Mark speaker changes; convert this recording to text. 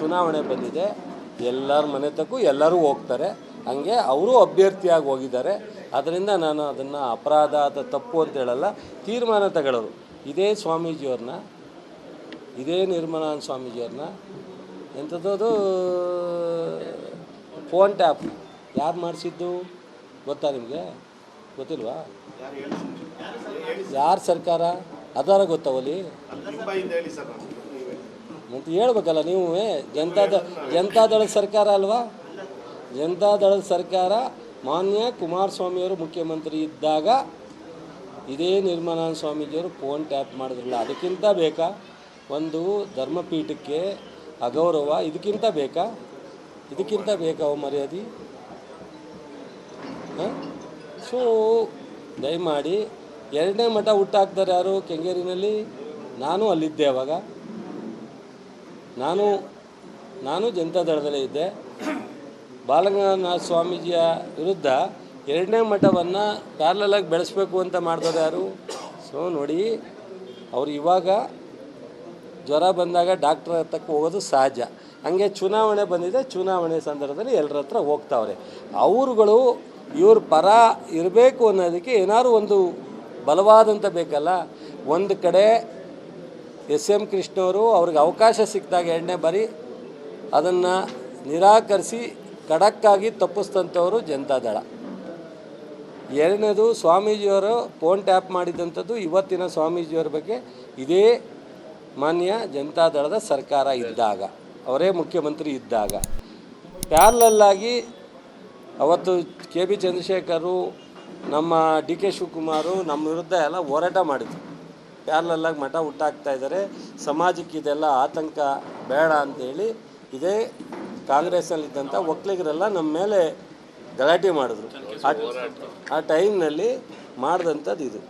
Speaker 1: ಚುನಾವಣೆ ಬಂದಿದೆ, ಎಲ್ಲರ ಮನೆ ತಕ್ಕೂ ಎಲ್ಲರೂ ಹೋಗ್ತಾರೆ. ಹಂಗೆ ಅವರು ಅಭ್ಯರ್ಥಿಯಾಗಿ ಹೋಗಿದ್ದಾರೆ. ಅದರಿಂದ ನಾನು ಅದನ್ನು ಅಪರಾಧ ಅಥವಾ ತಪ್ಪು ಅಂತ ಹೇಳಲ್ಲ, ತೀರ್ಮಾನ ತಗೊಳ್ಳೋರು ಇದೇ ಸ್ವಾಮೀಜಿಯವ್ರನ್ನ, ಇದೇ ನಿರ್ಮಲಾನಂದ ಸ್ವಾಮೀಜಿಯವ್ರನ್ನ, ಎಂಥದ್ದು ಫೋನ್ ಟ್ಯಾಪ್. ಯಾರು ಮಾಡಿಸಿದ್ದು ಗೊತ್ತಾ ನಿಮಗೆ? ಗೊತ್ತಿಲ್ವಾ? ಯಾರು ಸರ್ಕಾರ? ಅದಾರ ಗೊತ್ತಾವಲ್ಲಿ? ಮತ್ತು ಹೇಳ್ಬೇಕಲ್ಲ ನೀವು ಜನತಾದ ಜನತಾದಳದ ಸರ್ಕಾರ ಅಲ್ವಾ? ಜನತಾದಳದ ಸರ್ಕಾರ ಮಾನ್ಯ ಕುಮಾರಸ್ವಾಮಿಯವರು ಮುಖ್ಯಮಂತ್ರಿ ಇದ್ದಾಗ ಇದೇ ನಿರ್ಮಲಾನಂದ ಸ್ವಾಮೀಜಿಯವರು ಫೋನ್ ಟ್ಯಾಪ್ ಮಾಡಿದ್ರಲ್ಲ, ಅದಕ್ಕಿಂತ ಬೇಕಾ? ಒಂದು ಧರ್ಮಪೀಠಕ್ಕೆ ಅಗೌರವ, ಇದಕ್ಕಿಂತ ಬೇಕಾ? ಇದಕ್ಕಿಂತ ಬೇಕಾ ಮರ್ಯಾದೆ? ಸೊ, ದಯಮಾಡಿ ಎರಡನೇ ಮಠ ಹುಟ್ಟಾಕ್ತಾರೆ ಯಾರು ಕೆಂಗೇರಿನಲ್ಲಿ? ನಾನು ಅಲ್ಲಿದ್ದೆ ಅವಾಗ. ನಾನು ನಾನು ಜನತಾ ದಳದಲ್ಲೇ ಇದ್ದೆ. ಬಾಲಗಂಗಾಧರನಾಥ ಸ್ವಾಮೀಜಿಯ ವಿರುದ್ಧ ಎರಡನೇ ಮಠವನ್ನು ಪ್ಯಾರಲಾಗಿ ಬೆಳೆಸಬೇಕು ಅಂತ ಮಾಡ್ತಾರೆ ಯಾರು? ಸೊ, ನೋಡಿ, ಅವ್ರು ಇವಾಗ ಜ್ವರ ಬಂದಾಗ ಡಾಕ್ಟ್ರ್ ಹತ್ತಕ್ಕೆ ಹೋಗೋದು ಸಹಜ. ಹಂಗೆ ಚುನಾವಣೆ ಬಂದಿದೆ, ಚುನಾವಣೆ ಸಂದರ್ಭದಲ್ಲಿ ಎಲ್ಲರ ಹತ್ರ ಹೋಗ್ತಾವ್ರೆ. ಅವರುಗಳು ಇವ್ರ ಪರ ಇರಬೇಕು ಅನ್ನೋದಕ್ಕೆ ಏನಾದ್ರು ಒಂದು ಬಲವಾದಂಥ ಬೇಕಲ್ಲ? ಒಂದು ಕಡೆ ಎಸ್ ಎಂ ಕೃಷ್ಣವರು ಅವ್ರಿಗೆ ಅವಕಾಶ ಸಿಕ್ಕಿದಾಗ ಎರಡನೇ ಬಾರಿ ಅದನ್ನು ನಿರಾಕರಿಸಿ ಖಡಕ್ಕಾಗಿ ತಪ್ಪಿಸ್ತಂಥವರು ಜನತಾದಳ ಎರಡನೇದು ಸ್ವಾಮೀಜಿಯವರು ಫೋನ್ ಟ್ಯಾಪ್ ಮಾಡಿದಂಥದ್ದು ಇವತ್ತಿನ ಸ್ವಾಮೀಜಿಯವರ ಬಗ್ಗೆ ಇದೇ ಮಾನ್ಯ ಜನತಾದಳದ ಸರ್ಕಾರ ಇದ್ದಾಗ, ಅವರೇ ಮುಖ್ಯಮಂತ್ರಿ ಇದ್ದಾಗ. ಪ್ಯಾರ್ಲಲ್ಲಾಗಿ ಅವತ್ತು ಕೆ ಬಿ ಚಂದ್ರಶೇಖರು ನಮ್ಮ ಡಿ ಕೆ ಶಿವಕುಮಾರು ನಮ್ಮ ವಿರುದ್ಧ ಎಲ್ಲ ಹೋರಾಟ ಮಾಡಿದ್ರು. ಪ್ಯಾರ್ಲಲ್ಲಾಗಿ ಮಠ ಹುಟ್ಟಾಕ್ತಾ ಇದ್ದಾರೆ. ಸಮಾಜಕ್ಕೆ ಇದೆಲ್ಲ ಆತಂಕ ಬೇಡ ಅಂತೇಳಿ ಇದೇ ಕಾಂಗ್ರೆಸ್ನಲ್ಲಿದ್ದಂಥ ಒಕ್ಕಲಿಗರೆಲ್ಲ ನಮ್ಮ ಮೇಲೆ ಗಲಾಟೆ ಮಾಡಿದ್ರು. ಆ ಟೈಮ್ನಲ್ಲಿ ಮಾಡಿದಂಥದ್ದು ಇದು.